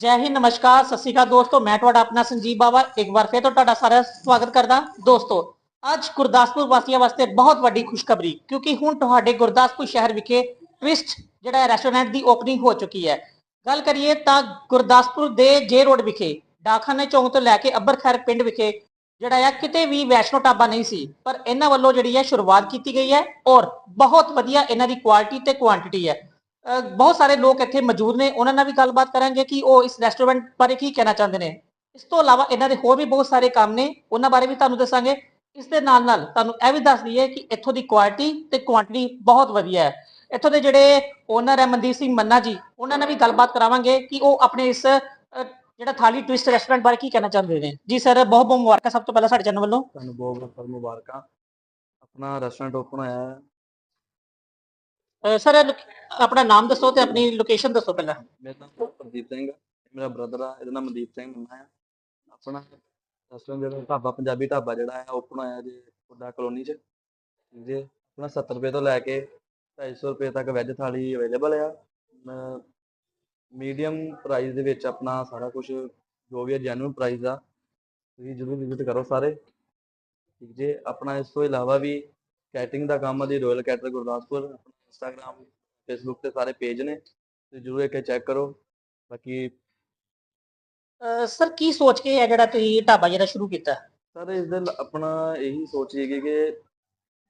ਜੈ ਹਿੰਦ, ਨਮਸਕਾਰ, ਸਤਿ ਸ਼੍ਰੀ ਅਕਾਲ ਦੋਸਤੋ, ਮੈਂ ਤੁਹਾਡਾ ਆਪਣਾ ਸੰਜੀਵ ਬਾਵਾ, ਇੱਕ ਵਾਰ ਫੇਰ ਤੋਂ ਤੁਹਾਡਾ ਸਾਰਾ ਸਵਾਗਤ ਕਰਦਾ ਦੋਸਤੋ। ਅੱਜ ਗੁਰਦਾਸਪੁਰ ਵਾਸੀਆਂ ਵਾਸਤੇ ਬਹੁਤ ਵੱਡੀ ਖੁਸ਼ਖਬਰੀ, ਕਿਉਂਕਿ ਹੁਣ ਤੁਹਾਡੇ ਗੁਰਦਾਸਪੁਰ ਸ਼ਹਿਰ ਵਿਖੇ ਟਵਿਸਟ ਜਿਹੜਾ ਰੈਸਟੋਰੈਂਟ ਦੀ ਓਪਨਿੰਗ ਹੋ ਚੁੱਕੀ ਹੈ। ਗੱਲ ਕਰੀਏ ਤਾਂ ਗੁਰਦਾਸਪੁਰ ਦੇ ਜੇ ਰੋਡ ਵਿਖੇ ਡਾਖਾਨੇ ਚੌਂਕ ਤੋਂ ਲੈ ਕੇ ਅੱਬਰ ਖੈਰ ਪਿੰਡ ਵਿਖੇ ਜਿਹੜਾ ਹੈ ਕਿਤੇ ਵੀ ਵੈਸ਼ਨੋ ਢਾਬਾ ਨਹੀਂ ਸੀ, ਪਰ ਇਹਨਾਂ ਵੱਲੋਂ ਜਿਹੜੀ ਹੈ ਸ਼ੁਰੂਆਤ ਕੀਤੀ ਗਈ ਹੈ ਔਰ ਬਹੁਤ ਵਧੀਆ ਇਹਨਾਂ ਦੀ ਕੁਆਲਿਟੀ ਤੇ ਕੁਆਂਟੀਟੀ ਹੈ। ਬਹੁਤ ਸਾਰੇ ਲੋਕ ਇੱਥੇ ਮੌਜੂਦ ਨੇ। ਉਹਨਾਂ ਨਾਲ ਵੀ ਗੱਲਬਾਤ ਕਰਾਂਗੇ ਕਿ ਉਹ ਇਸ ਰੈਸਟੋਰੈਂਟ ਬਾਰੇ ਕੀ ਕਹਿਣਾ ਚਾਹੁੰਦੇ ਨੇ। ਇਸ ਤੋਂ ਇਲਾਵਾ ਇਹਨਾਂ ਦੇ ਹੋਰ ਵੀ ਬਹੁਤ ਸਾਰੇ ਕੰਮ ਨੇ। ਉਹਨਾਂ ਬਾਰੇ ਵੀ ਤੁਹਾਨੂੰ ਦੱਸਾਂਗੇ। ਇਸ ਦੇ ਨਾਲ ਨਾਲ ਤੁਹਾਨੂੰ ਇਹ ਵੀ ਦੱਸ ਦਈਏ ਕਿ ਇੱਥੋਂ ਦੀ ਕੁਆਲਿਟੀ ਤੇ ਕੁਆਂਟੀਟੀ ਬਹੁਤ ਵਧੀਆ ਹੈ। ਇੱਥੋਂ ਦੇ ਜਿਹੜੇ ਓਨਰ ਹੈ ਮਨਦੀਪ ਸਿੰਘ ਮੰਨਾ ਜੀ, ਉਹਨਾਂ ਨਾਲ ਵੀ ਗੱਲਬਾਤ ਕਰਾਵਾਂਗੇ ਕਿ ਉਹ ਆਪਣੇ ਇਸ ਜਿਹੜਾ ਥਾਲੀ ਟਵਿਸਟ ਰੈਸਟੋਰੈਂਟ ਬਾਰੇ ਕੀ ਕਹਿਣਾ ਚਾਹੁੰਦੇ ਨੇ। ਜੀ ਸਰ ਬਹੁਤ ਬਹੁਤ ਮੁਬਾਰਕਾਂ ਸਭ ਤੋਂ ਪਹਿਲਾਂ ਸਾਡੇ ਚੈਨਲ ਵੱਲੋਂ। ਤੁਹਾਨੂੰ ਬਹੁਤ ਬਹੁਤ ਮੁਬਾਰਕਾਂ। ਆਪਣਾ ਰੈਸਟੋਰੈਂਟ ਓਪਨ ਹੋਇਆ ਸਰ ਆਪਣਾ ਨਾਮ ਦੱਸੋ ਤੇ ਆਪਣੀ ਲੋਕੇਸ਼ਨ ਦੱਸੋ ਪਹਿਲਾਂ। ਮੇਰਾ ਨਾਮ ਪ੍ਰਦੀਪ ਸਿੰਘ ਆ ਮੇਰਾ ਬ੍ਰਦਰ ਆ, ਇਹਦਾ ਨਾਮ ਮਨਦੀਪ ਸਿੰਘ ਮੰਨਾ ਹੈ ਆਪਣਾ ਰੈਸਟੋਰੈਂਟ ਜਿਹੜਾ ਢਾਬਾ, ਪੰਜਾਬੀ ਢਾਬਾ ਜਿਹੜਾ ਆ ਓਪਨ ਹੋਇਆ ਜੇ ਪੁੱਡਾ ਕਲੋਨੀ 'ਚ। ਠੀਕ ਜੀ? ਆਪਣਾ 70 ਰੁਪਏ ਤੋਂ ਲੈ ਕੇ 250 ਰੁਪਏ ਤੱਕ ਵੈਜ ਥਾਲੀ ਅਵੇਲੇਬਲ ਆ। ਮੀਡੀਅਮ ਪ੍ਰਾਈਸ ਦੇ ਵਿੱਚ ਆਪਣਾ ਸਾਰਾ ਕੁਝ ਜੋ ਵੀ ਹੈ ਜੈਨੂਇਨ ਪ੍ਰਾਈਸ ਆ, ਤੁਸੀਂ ਜ਼ਰੂਰ ਵਿਜ਼ਿਟ ਕਰੋ ਸਾਰੇ। ਠੀਕ ਜੇ? ਆਪਣਾ ਇਸ ਤੋਂ ਇਲਾਵਾ ਵੀ ਕੈਟਰਿੰਗ ਦਾ ਕੰਮ ਆ ਜੀ royal cater Gurdaspur. Instagram Facebook ਤੇ ਸਾਰੇ ਪੇਜ ਨੇ ਤੁਸੀਂ ਜ਼ਰੂਰ ਇੱਕ ਚੈੱਕ ਕਰੋ। ਬਾਕੀ ਸਰ ਕੀ ਸੋਚ ਕੇ ਇਹ ਜਿਹੜਾ ਤੁਸੀਂ ਢਾਬਾ ਜਿਹੜਾ ਸ਼ੁਰੂ ਕੀਤਾ? ਸਰ ਇਸ ਦੇ ਲ- ਆਪਣਾ ਇਹੀ ਸੋਚ ਹੈਗੀ ਕਿ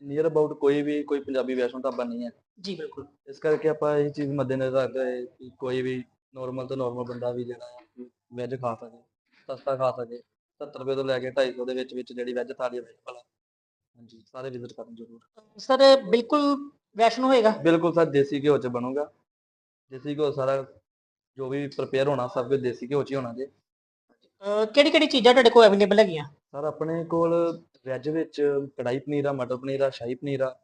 ਨੀਅਰ ਅਬਾਊਟ ਕੋਈ ਵੀ ਕੋਈ ਪੰਜਾਬੀ ਵੈਸ਼ਨੋ ਢਾਬਾ ਨਹੀਂ ਹੈ। ਜੀ ਬਿਲਕੁਲ। ਇਸ ਕਰਕੇ ਆਪਾਂ ਇਹ ਚੀਜ਼ ਮੱਦੇਨਜ਼ਰ ਰੱਖਦੇ ਹੋਏ ਕਿ ਕੋਈ ਵੀ ਨਾਰਮਲ ਤੋਂ ਨਾਰਮਲ ਬੰਦਾ ਵੀ ਜਿਹੜਾ ਹੈ ਵੈਜ ਖਾ ਸਕੇ ਸਸਤਾ ਖਾ ਸਕੇ 70 ਰੁਪਏ ਤੋਂ ਲੈ ਕੇ 250 ਦੇ ਵਿੱਚ ਵਿੱਚ ਜਿਹੜੀ ਵੈਜ ਥਾਲੀ ਅਵੇਲੇਬਲ ਹੈ ਹਾਂਜੀ ਸਾਰੇ ਵਿਜ਼ਿਟ ਕਰਨ ਜ਼ਰੂਰ। ਸਰ ਬਿਲਕੁਲ ਵੈਸ਼ਨੋ ਹੋਏਗਾ? ਬਿਲਕੁਲ ਸਰ ਦੇਸੀ ਘਿਓ ਚ ਬਣੂਗਾ। ਦੇਸੀ ਘਿਓ ਸਾਰਾ ਜੋ ਵੀ ਪ੍ਰਪੇਅਰ ਹੋਣਾ ਸਭ ਕੁਝ ਦੇਸੀ ਘਿਓ ਚ ਹੀ ਹੋਣਾ ਜੀ। ਕਿਹੜੀ ਕਿਹੜੀ ਚੀਜ਼ਾਂ ਤੁਹਾਡੇ ਕੋਲ ਅਵੇਲੇਬਲ ਹੈਗੀਆਂ? ਸਰ ਆਪਣੇ ਕੋਲ ਵੈਜ ਵਿੱਚ ਕੜਾਈ ਪਨੀਰ ਆ ਮਟਰ ਪਨੀਰ ਆ ਸ਼ਾਹੀ ਪਨੀਰ ਆ।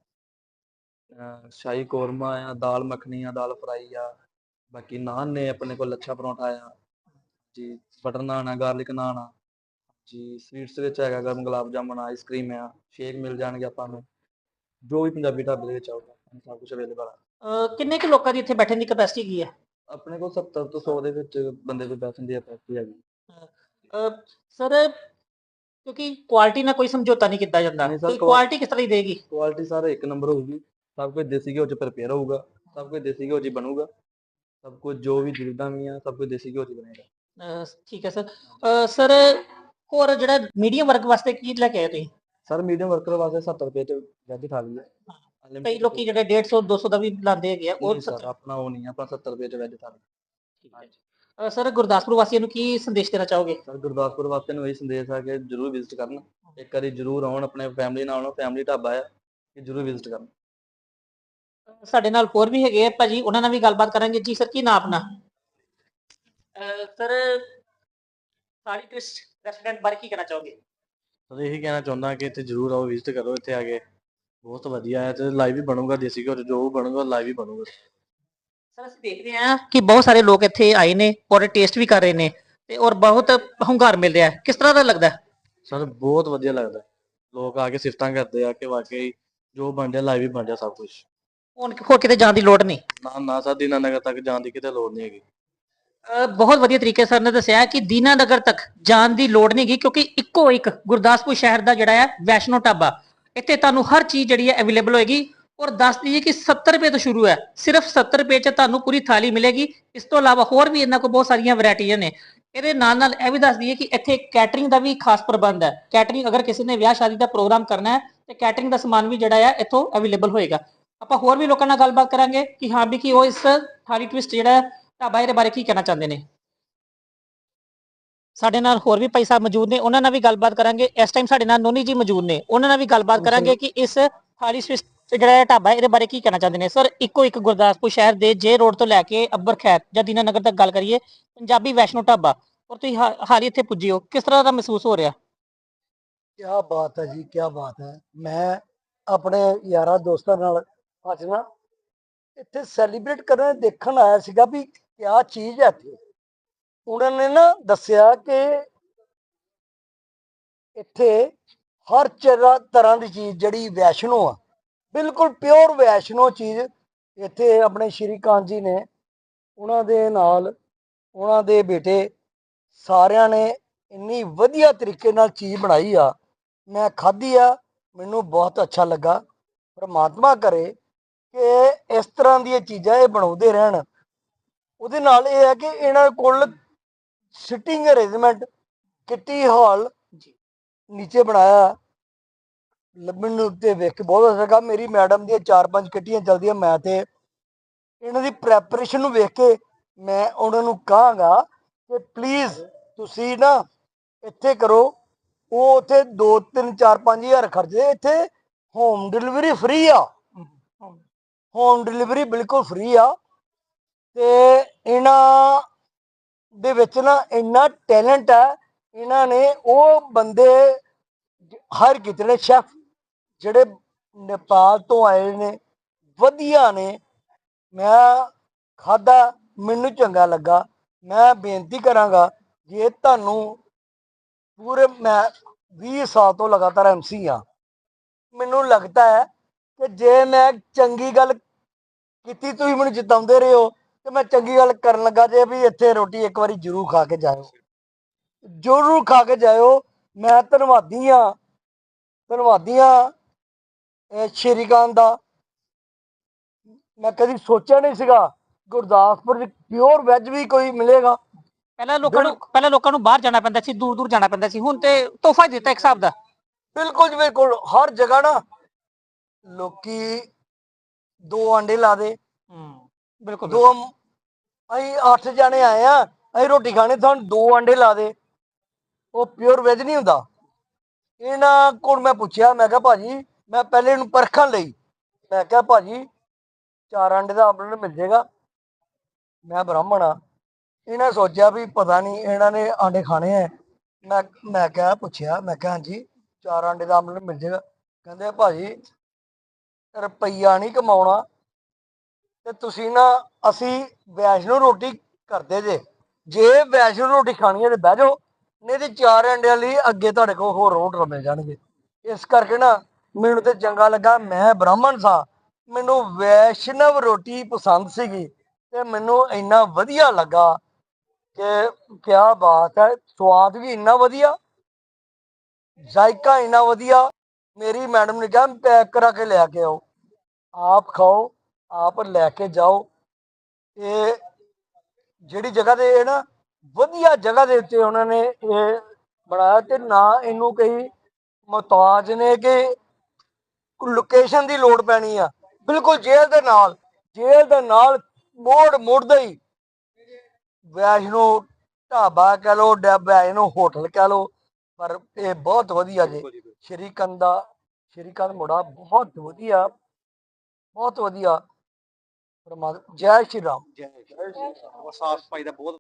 ਅਹ ਸ਼ਾਹੀ ਕੋਰਮਾ ਆ ਦਾਲ ਮੱਖਣੀ ਆ ਦਾਲ ਫਰਾਈ ਆ। ਬਾਕੀ ਨਾਨ ਨੇ ਆਪਣੇ ਕੋਲ ਲੱਛਾ ਪਰੌਂਠਾ ਆ। ਜੀ ਬਟਰ ਨਾਨ ਆ ਗਾਰਲਿਕ ਨਾਨ ਆ। ਜੀ ਸਵੀਟਸ ਵਿੱਚ ਹੈਗਾ ਗਰਮ ਗੁਲਾਬ ਜਾਮੁਨ ਆ ਆਈਸਕ੍ਰੀਮ ਆ। ਸ਼ੇਕ ਮਿਲ ਜਾਣਗੇ ਆਪਾਂ ਨੂੰ। ਜੋ ਵੀ ਪੰਜਾਬੀ ਢਾਬੇ ਦੇ ਵਿੱਚ ਆਊਗਾ। ਸਭ ਕੁਝ ਅਵੇਲੇਬਲ ਆ। ਅਹ ਕਿੰਨੇ ਕੁ ਲੋਕਾਂ ਦੀ ਇੱਥੇ ਬੈਠਣ ਦੀ ਕਪੈਸਿਟੀ ਹੈਗੀ ਹੈ ਆਪਣੇ ਕੋਲ 70 ਤੋਂ 100 ਦੇ ਵਿੱਚ ਬੰਦੇ ਦੇ ਬੈਠਣ ਦੀ ਕੈਪੈਸਿਟੀ ਹੈਗੀ। ਸਰ ਕਿਉਂਕਿ ਕੁਆਲਿਟੀ ਨਾਲ ਕੋਈ ਸਮਝੌਤਾ ਨਹੀਂ ਕੀਤਾ ਜਾਂਦਾ। ਨਹੀਂ sir, ਕੋਈ ਕੁਆ- ਕੁਆਲਿਟੀ ਕਿਸ ਤਰ੍ਹਾਂ ਦੀ ਦੇਗੀ? ਕੁਆਲਿਟੀ ਸਾਰਾ ਇੱਕ ਨੰਬਰ ਹੋਊਗੀ। ਸਭ ਕੁਝ ਦੇਸੀ ਘਿਓ ਚ ਪ੍ਰਪੇਅਰ ਹੋਊਗਾ। ਸਭ ਕੁਝ ਦੇਸੀ ਘਿਓ ਚ ਹੀ ਬਣੂਗਾ। ਸਭ ਕੁਝ ਜੋ ਵੀ ਜਿੱਦਾਂ ਵੀ ਆ ਸਭ ਕੁਝ ਦੇਸੀ ਘਿਓ ਚ ਹੀ ਬਣੇਗਾ। ਠੀਕ ਹੈ ਸਰ। ਸਰ ਹੋਰ ਜਿਹੜਾ ਮੀਡੀਅਮ ਵਰਗ ਵਾਸਤੇ ਕੀ ਲੈ ਕੇ ਆਏ ਤੁਸੀਂ? ਸਰ ਮੀਡੀਅਮ ਵਰਕਰ ਵਾਸਤੇ 70 ਰੁਪਏ ਚ ਵੈਜ ਥਾਲੀ ਹੈ ਕਈ ਲੋਕੀ ਜਿਹੜੇ 150 200 ਦਾ ਵੀ ਲਾਉਂਦੇ ਹੈਗੇ ਆ ਉਹ ਸਰ ਆਪਣਾ ਉਹ ਨਹੀਂ ਆ, ਆਪਣਾ 70 ਰੁਪਏ ਚ ਵੈਜ ਥਾਲੀ ਅਹ ਸਰ ਗੁਰਦਾਸਪੁਰ ਵਾਸੀਆਂ ਨੂੰ ਕੀ ਸੰਦੇਸ਼ ਦੇਣਾ ਚਾਹੋਗੇ? ਸਰ ਗੁਰਦਾਸਪੁਰ ਵਾਸਤੇ ਨੂੰ ਇਹ ਸੰਦੇਸ਼ ਆ ਕਿ ਜਰੂਰ ਵਿਜ਼ਿਟ ਕਰਨ। ਇੱਕ ਵਾਰੀ ਜਰੂਰ ਆਉਣ ਆਪਣੇ ਫੈਮਿਲੀ ਨਾਲ ਆਉਣ ਫੈਮਿਲੀ ਢਾਬਾ ਆ ਕਿ ਜਰੂਰ ਵਿਜ਼ਿਟ ਕਰਨ। ਸਾਡੇ ਨਾਲ ਹੋਰ ਵੀ ਹੈਗੇ ਆ ਭਾਜੀ ਉਹਨਾਂ ਨਾਲ ਵੀ ਗੱਲਬਾਤ ਕਰਾਂਗੇ। ਜੀ ਸਰ ਕੀ ਨਾਮ ਆਪਣਾ? ਸਰ ਸਾਰੀ ਟਵਿਸਟ ਰੈਸਟੋਰੈਂਟ ਬਾਰੇ ਕੀ ਕਹਿਣਾ ਚਾਹੋਗੇ? ਸਰ ਇਹੀ ਕਹਿਣਾ ਚਾਹੁੰਦਾ ਕਿ ਇੱਥੇ ਜਰੂਰ ਆਓ ਵਿਜ਼ਿਟ ਕਰੋ ਇੱਥੇ ਆ ਕੇ ਬਹੁਤ ਵਧੀਆ ਹੈ ਤੇ ਲਾਈਵ ਵੀ ਬਣੂਗਾ ਦੇਸੀ 'ਚ ਜੋ ਬਣੂਗਾ ਲਾਈਵ ਹੀ ਬਣੂਗਾ। ਸਰ ਅਸੀਂ ਦੇਖ ਰਹੇ ਹਾਂ ਕਿ ਬਹੁਤ ਸਾਰੇ ਲੋਕ ਇੱਥੇ ਆਏ ਨੇ ਔਰ ਟੇਸਟ ਵੀ ਕਰ ਰਹੇ ਨੇ ਤੇ ਔਰ ਬਹੁਤ ਹੰਗਾਰ ਮਿਲ ਰਿਹਾ ਹੈ। ਕਿਸ ਤਰ੍ਹਾਂ ਦਾ ਲੱਗਦਾ ਹੈ? ਸਰ ਬਹੁਤ ਵਧੀਆ ਲੱਗਦਾ ਹੈ। ਲੋਕ ਆ ਕੇ ਸਿਫਤਾਂ ਕਰਦੇ ਆ ਕਿ ਵਾਕਈ ਜੋ ਬਣ ਰਿਹਾ ਲਾਈਵ ਹੀ ਬਣ ਰਿਹਾ ਸਭ ਕੁਝ। ਹੁਣ ਹੋਰ ਕਿਤੇ ਜਾਣ ਦੀ ਲੋੜ ਨਹੀਂ? ਨਾ ਨਾ ਸਰ ਦੀਨਾਨਗਰ ਤੱਕ ਜਾਣ ਦੀ ਕਿਤੇ ਲੋੜ ਨਹੀਂ ਹੈਗੀ। ਬਹੁਤ ਵਧੀਆ ਤਰੀਕੇ ਸਰ ਨੇ ਦੱਸਿਆ ਹੈ ਕਿ ਦੀਨਾਨਗਰ ਤੱਕ ਜਾਣ ਦੀ ਲੋੜ ਨਹੀਂ ਗੀ ਕਿਉਂਕਿ ਇੱਕੋ ਇੱਕ ਗੁਰਦਾਸਪੁਰ ਸ਼ਹਿਰ ਦਾ ਜਿਹੜਾ ਹੈ ਵੈਸ਼ਨੋ ਢਾਬਾ। ਇੱਥੇ ਤੁਹਾਨੂੰ ਹਰ ਚੀਜ਼ ਜਿਹੜੀ ਹੈ ਅਵੇਲੇਬਲ ਹੋਏਗੀ ਔਰ ਦੱਸ ਦਈਏ ਕਿ 70 ਰੁਪਏ ਤੋਂ ਸ਼ੁਰੂ ਹੈ, ਸਿਰਫ 70 ਰੁਪਏ 'ਚ ਤੁਹਾਨੂੰ ਪੂਰੀ ਥਾਲੀ ਮਿਲੇਗੀ, ਇਸ ਤੋਂ ਇਲਾਵਾ ਹੋਰ ਵੀ ਇਹਨਾਂ ਕੋਲ ਬਹੁਤ ਸਾਰੀਆਂ ਵੈਰਾਈਟੀਆਂ ਨੇ। ਇਹਦੇ ਨਾਲ ਨਾਲ ਇਹ ਵੀ ਦੱਸ ਦਈਏ ਕਿ ਇੱਥੇ ਕੈਟਰਿੰਗ ਦਾ ਵੀ ਖਾਸ ਪ੍ਰਬੰਧ ਹੈ। ਕੈਟਰਿੰਗ ਅਗਰ ਕਿਸੇ ਨੇ ਵਿਆਹ ਸ਼ਾਦੀ ਦਾ ਪ੍ਰੋਗਰਾਮ ਕਰਨਾ ਹੈ, ਤੇ ਕੈਟਰਿੰਗ ਦਾ ਸਮਾਨ ਵੀ ਜਿਹੜਾ ਹੈ ਇੱਥੋਂ ਅਵੇਲੇਬਲ ਹੋਏਗਾ। ਆਪਾਂ ਹੋਰ ਵੀ ਲੋਕਾਂ ਨਾਲ ਗੱਲਬਾਤ ਕਰਾਂਗੇ ਕਿ ਹਾਂ ਵੀ ਕਿ ਉਹ ਇਸ ਥਾਲੀ ਟਵਿਸਟ ਜਿਹੜਾ ਢਾਬਾ ਇਹਦੇ ਬਾਰੇ ਕੀ ਕਹਿਣਾ ਚਾਹੁੰਦੇ ਨੇ। ਸਾਡੇ ਨਾਲ ਹੋਰ ਵੀ ਭਾਈ ਸਾਹਿਬ ਮੌਜੂਦ ਨੇ ਉਹਨਾਂ ਨਾਲ ਵੀ ਗੱਲਬਾਤ ਕਰਾਂਗੇ। ਇਸ ਟਾਈਮ ਸਾਡੇ ਨਾਲ ਨੋਨੀ ਜੀ ਮੌਜੂਦ ਨੇ ਉਹਨਾਂ ਨਾਲ ਵੀ ਗੱਲਬਾਤ ਕਰਾਂਗੇ ਕਿ ਇਸ ਥਾਲੀ ਟਵਿਸਟ ਜਿਹੜਾ ਹੈ ਢਾਬਾ ਇਹਦੇ ਬਾਰੇ ਕੀ ਕਹਿਣਾ ਚਾਹੁੰਦੇ ਨੇ? ਸਰ ਇੱਕੋ ਇੱਕ ਗੁਰਦਾਸਪੁਰ ਸ਼ਹਿਰ ਦੇ ਜੇ ਰੋਡ ਤੋਂ ਲੈ ਕੇ ਅੱਬਰ ਖੈਰ ਜਾਂ ਦੀਨਾਨਗਰ ਤੱਕ ਗੱਲ ਕਰੀਏ ਪੰਜਾਬੀ ਵੈਸ਼ਨੋ ਢਾਬਾ। ਔਰ ਤੁਸੀਂ ਹਾ- ਹਾਲ ਹੀ ਇੱਥੇ ਪੁੱਜੇ ਹੋ। ਕਿਸ ਤਰ੍ਹਾਂ ਦਾ ਮਹਿਸੂਸ ਹੋ ਰਿਹਾ? ਕਿਆ ਬਾਤ ਹੈ ਜੀ ਕਿਆ ਬਾਤ ਹੈ। ਮੈਂ ਆਪਣੇ ਯਾਰਾਂ ਦੋਸਤਾਂ ਨਾਲ ਅੱਜ ਨਾ ਇੱਥੇ ਸੈਲੀਬ੍ਰੇਟ ਕਰਨ ਦੇਖਣ ਆਇਆ ਸੀਗਾ ਵੀ ਕਿਆ ਚੀਜ਼ ਹੈ ਇੱਥੇ। ਉਹਨਾਂ ਨੇ ਨਾ ਦੱਸਿਆ ਕਿ ਇੱਥੇ ਹਰ ਚਰਾ- ਤਰ੍ਹਾਂ ਦੀ ਚੀਜ਼ ਜਿਹੜੀ ਵੈਸ਼ਨੋ ਆ, ਬਿਲਕੁਲ ਪਿਓਰ ਵੈਸ਼ਨੋ ਚੀਜ਼ ਇੱਥੇ ਆਪਣੇ ਸ਼੍ਰੀ ਕਾਂਤ ਜੀ ਨੇ, ਉਹਨਾਂ ਦੇ ਨਾਲ ਉਹਨਾਂ ਦੇ ਬੇਟੇ ਸਾਰਿਆਂ ਨੇ ਇੰਨੀ ਵਧੀਆ ਤਰੀਕੇ ਨਾਲ ਚੀਜ਼ ਬਣਾਈ ਆ, ਮੈਂ ਖਾਧੀ ਆ, ਮੈਨੂੰ ਬਹੁਤ ਅੱਛਾ ਲੱਗਾ, ਪਰਮਾਤਮਾ ਕਰੇ ਕਿ ਇਸ ਤਰ੍ਹਾਂ ਦੀਆਂ ਚੀਜ਼ਾਂ ਇਹ ਬਣਾਉਂਦੇ ਰਹਿਣ। ਉਹਦੇ ਨਾਲ ਇਹ ਹੈ ਕਿ ਇਹਨਾਂ ਕੋਲ ਸਿਟਿੰਗ ਅਰੇਂਜਮੈਂਟ ਕਿੱਟੀ ਹਾਲ ਜੀ। ਨੀਚੇ ਬਣਾਇਆ। ਲੱਭਣ ਨੂੰ ਉੱਤੇ ਵੇਖ ਕੇ ਬਹੁਤ ਅੱਛਾ ਲੱਗਾ ਮੇਰੀ ਮੈਡਮ ਦੀਆਂ ਚਾਰ ਪੰਜ ਕਿੱਟੀਆਂ ਚੱਲਦੀਆਂ ਮੈਂ ਤੇ ਇਹਨਾਂ ਦੀ ਪ੍ਰੈਪਰੇਸ਼ਨ ਨੂੰ ਵੇਖ ਕੇ ਮੈਂ ਉਹਨਾਂ ਨੂੰ ਕਹਾਂਗਾ ਕਿ ਪਲੀਜ਼ ਤੁਸੀਂ ਨਾ ਇੱਥੇ ਕਰੋ। ਉਹ ਉੱਥੇ 2 3 4 5000 ਖਰਚਦੇ ਇੱਥੇ ਹੋਮ ਡਿਲੀਵਰੀ ਫ੍ਰੀ ਆ। ਹੋਮ ਡਿਲੀਵਰੀ ਬਿਲਕੁਲ ਫ੍ਰੀ ਆ। ਤੇ ਇਹਨਾਂ ਦੇ ਵਿੱਚ ਨਾ ਇੰਨਾ ਟੈਲੈਂਟ ਹੈ ਇਹਨਾਂ ਨੇ ਉਹ ਬੰਦੇ ਹਰ ਕੀਤੇ ਨੇ ਸ਼ੈਫ ਜਿਹੜੇ ਨੇਪਾਲ ਤੋਂ ਆਏ ਨੇ, ਵਧੀਆ ਨੇ। ਮੈਂ ਖਾਦਾ ਮੈਨੂੰ ਚੰਗਾ ਲੱਗਾ। ਮੈਂ ਬੇਨਤੀ ਕਰਾਂਗਾ ਜੇ ਤੁਹਾਨੂੰ ਪੂਰੇ ਮੈਂ 20 ਸਾਲ ਤੋਂ ਲਗਾਤਾਰ ਐਮਸੀ ਆ ਮੈਨੂੰ ਲੱਗਦਾ ਹੈ ਕਿ ਜੇ ਮੈਂ ਚੰਗੀ ਗੱਲ ਕੀਤੀ, ਤੁਸੀਂ ਮੈਨੂੰ ਜਿਤਾਉਂਦੇ ਰਹੇ ਹੋ। ਤੇ ਮੈਂ ਚੰਗੀ ਗੱਲ ਕਰਨ ਲੱਗਾ ਜੇ ਵੀ ਇੱਥੇ ਰੋਟੀ ਇੱਕ ਵਾਰੀ ਜ਼ਰੂਰ ਖਾ ਕੇ ਜਾਇਓ। ਜ਼ਰੂਰ ਖਾ ਕੇ ਜਾਇਓ। ਮੈਂ ਧੰਨਵਾਦੀ ਆ ਧੰਨਵਾਦੀ ਆ ਇਹ ਸ਼੍ਰੀਕਾਂਤ ਦਾ। ਮੈਂ ਕਦੀ ਸੋਚਿਆ ਨਹੀਂ ਸੀਗਾ ਗੁਰਦਾਸਪੁਰ ਚ ਪਿਓਰ ਵੈਜ ਵੀ ਕੋਈ ਮਿਲੇਗਾ। ਪਹਿਲਾਂ ਲੋਕਾਂ ਨੂੰ ਪਹਿਲਾਂ ਲੋਕਾਂ ਨੂੰ ਬਾਹਰ ਜਾਣਾ ਪੈਂਦਾ ਸੀ ਦੂਰ ਦੂਰ ਜਾਣਾ ਪੈਂਦਾ ਸੀ। ਹੁਣ ਤੇ ਤੋਹਫਾ ਦਿੱਤਾ ਇੱਕ ਹਿਸਾਬ ਦਾ। ਬਿਲਕੁਲ ਜੀ ਬਿਲਕੁਲ। ਹਰ ਜਗ੍ਹਾ ਨਾ ਲੋਕੀ ਦੋ ਆਂਡੇ ਲਾ ਦੇ। ਬਿਲਕੁਲ ਦੋ ਅਸੀਂ ਅੱਠ ਜਾਣੇ ਆਏ ਆ ਅਸੀਂ ਰੋਟੀ ਖਾਣੇ ਤੁਹਾਨੂੰ ਦੋ ਆਂਡੇ ਲਾ ਦੇ। ਉਹ ਪਿਓਰ ਵੈਜ ਨਹੀਂ ਹੁੰਦਾ। ਇਹਨਾਂ ਕੋਲ ਮੈਂ ਪੁੱਛਿਆ ਮੈਂ ਕਿਹਾ ਭਾਜੀ ਮੈਂ ਪਹਿਲੇ ਇਹਨੂੰ ਪਰਖਣ ਲਈ। ਮੈਂ ਕਿਹਾ ਭਾਜੀ ਚਾਰ ਆਂਡੇ ਦਾ ਆਮਲੇਟ ਮਿਲ ਜਾਏਗਾ। ਮੈਂ ਬ੍ਰਾਹਮਣ ਆ। ਇਹਨੇ ਸੋਚਿਆ ਵੀ ਪਤਾ ਨਹੀਂ ਇਹਨਾਂ ਨੇ ਆਂਡੇ ਖਾਣੇ ਆ। ਮੈਂ ਮੈਂ ਕਿਹਾ ਪੁੱਛਿਆ ਮੈਂ ਕਿਹਾ ਹਾਂਜੀ ਚਾਰ ਆਂਡੇ ਦਾ ਆਮਲੇਟ ਮਿਲ ਜਾਏਗਾ। ਕਹਿੰਦੇ ਭਾਜੀ ਰੁਪਈਆ ਨਹੀਂ ਕਮਾਉਣਾ। ਤੇ ਤੁਸੀਂ ਨਾ ਅਸੀਂ ਵੈਸ਼ਨੋ ਰੋਟੀ ਕਰਦੇ ਜੇ। ਜੇ ਵੈਸ਼ਨੋ ਰੋਟੀ ਖਾਣੀ ਹੈ ਤੇ ਬਹਿ ਜਾਓ, ਨਹੀਂ ਤੇ ਚਾਰ ਅੰਡਿਆਂ ਲਈ ਅੱਗੇ ਤੁਹਾਡੇ ਕੋਲ ਹੋਰ ਰੋਟ ਮਿਲ ਜਾਣਗੇ। ਇਸ ਕਰਕੇ ਨਾ ਮੈਨੂੰ ਤੇ ਚੰਗਾ ਲੱਗਾ, ਮੈਂ ਬ੍ਰਾਹਮਣ ਸਾਂ। ਮੈਨੂੰ ਵੈਸ਼ਨਵ ਰੋਟੀ ਪਸੰਦ ਸੀਗੀ ਤੇ ਮੈਨੂੰ ਇੰਨਾ ਵਧੀਆ ਲੱਗਾ ਕਿ ਕਿਆ ਬਾਤ ਹੈ, ਸਵਾਦ ਵੀ ਇੰਨਾ ਵਧੀਆ, ਜ਼ਾਇਕਾ ਇੰਨਾ ਵਧੀਆ। ਮੇਰੀ ਮੈਡਮ ਨੇ ਕਿਹਾ ਪੈਕ ਕਰਾ ਕੇ ਲੈ ਕੇ ਆਓ, ਆਪ ਖਾਓ ਆਪ ਲੈ ਕੇ ਜਾਓ। ਇਹ ਜਿਹੜੀ ਜਗ੍ਹਾ ਤੇ ਇਹ ਨਾ ਵਧੀਆ ਜਗ੍ਹਾ ਦੇ ਉੱਤੇ ਉਹਨਾਂ ਨੇ ਇਹ ਬਣਾਇਆ ਤੇ ਨਾ ਇਹਨੂੰ ਕਈ ਮੁਹਤਾਜ ਨੇ ਕਿ ਲੋਕੇਸ਼ਨ ਦੀ ਲੋੜ ਪੈਣੀ ਆ। ਬਿਲਕੁਲ ਜੇਲ੍ਹ ਦੇ ਨਾਲ ਜੇਲ੍ਹ ਦੇ ਨਾਲ ਮੋੜ ਮੁੜਦਾ ਹੀ ਵੈਸ਼ਨੋ ਢਾਬਾ ਕਹ ਲੋ ਵੈਸ਼ਨੋ ਹੋਟਲ ਕਹ ਲੋ ਪਰ ਇਹ ਬਹੁਤ ਵਧੀਆ ਜੀ। ਸ਼੍ਰੀਕੰਦ ਦਾ ਸ਼੍ਰੀਕੰਦ ਮੋੜਾ ਬਹੁਤ ਵਧੀਆ ਬਹੁਤ ਵਧੀਆ। ਪਰਮਾਤਮਾ ਜੈ ਸ਼੍ਰੀ ਰਾਮ। ਸਾਫ਼ ਸਫ਼ਾਈ ਦਾ ਬਹੁਤ